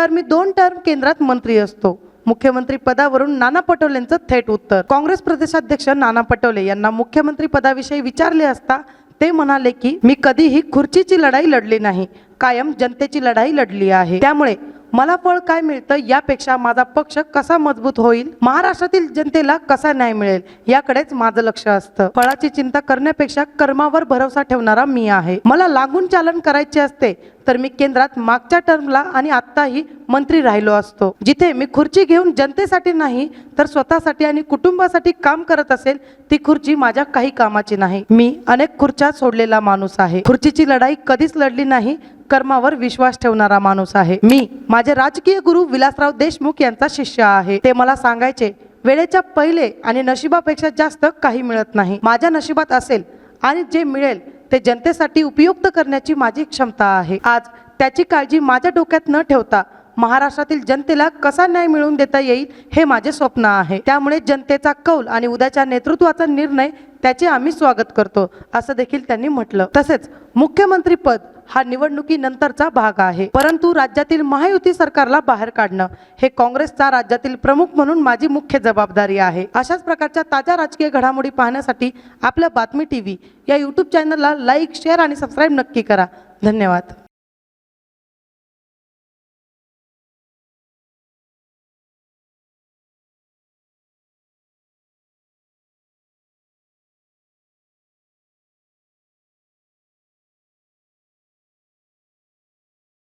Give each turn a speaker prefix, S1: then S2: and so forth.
S1: तर मी दोन टर्म केंद्रात मंत्री असतो. मुख्यमंत्री पदावरून नाना पटोलेंचं थेट उत्तर. काँग्रेस प्रदेशाध्यक्ष नाना पटोले यांना मुख्यमंत्री पदाविषयी विचारले असता ते म्हणाले की मी कधीही खुर्चीची लढाई लढली नाही. कायम जनतेची लढाई लढली आहे. त्यामुळे मला फळ काय मिळतं यापेक्षा माझा पक्ष कसा मजबूत होईल? महाराष्ट्रातील जनतेला कसा न्याय मिळेल? याकडेच माझं लक्ष असतं. फळाची चिंता करण्यापेक्षा कर्मावर भरोसा ठेवणारा मी आहे. मला लागून चालन करायचे असते तर मी केंद्रात मागच्या टर्मला आणि आत्ताही मंत्री राहिलो असतो. जिथे मी खुर्ची घेऊन जनतेसाठी नाही तर स्वतःसाठी आणि कुटुंबासाठी काम करत असेल ती खुर्ची माझ्या काही कामाची नाही. मी अनेक खुर्च्या सोडलेला माणूस आहे. खुर्चीची लढाई कधीच लढली नाही कर्मावर विश्वास ठेवणारा माणूस आहे. मी माझे राजकीय गुरु विलासराव देशमुख यांचा शिष्य आहे. ते मला सांगायचे वेळेच्या पहिले आणि नशिबापेक्षा जास्त काही मिळत नाही. माझ्या नशिबात असेल आणि जे मिळेल ते जनतेसाठी उपयुक्त करण्याची माझी क्षमता आहे. आज त्याची काळजी माझ्या डोक्यात न ठेवता महाराष्ट्रातील जनतेला कसा न्याय मिळवून देता येईल हे माझे स्वप्न आहे. त्यामुळे जनतेचा कौल आणि उद्याच्या नेतृत्वाचा निर्णय त्याचे आम्ही स्वागत करतो असं देखील त्यांनी म्हटलं. तसेच मुख्यमंत्री पद हा निवडणुकीनंतरचा भाग आहे. परंतु राज्यातील महायुती सरकारला बाहेर काढणं हे काँग्रेसचा राज्यातील प्रमुख म्हणून माझी मुख्य जबाबदारी आहे. अशाच प्रकारच्या ताज्या राजकीय घडामोडी पाहण्यासाठी आपल्या बातमी टी व्ही या यूट्यूब चॅनलला लाईक शेअर आणि सबस्क्राईब नक्की करा. धन्यवाद.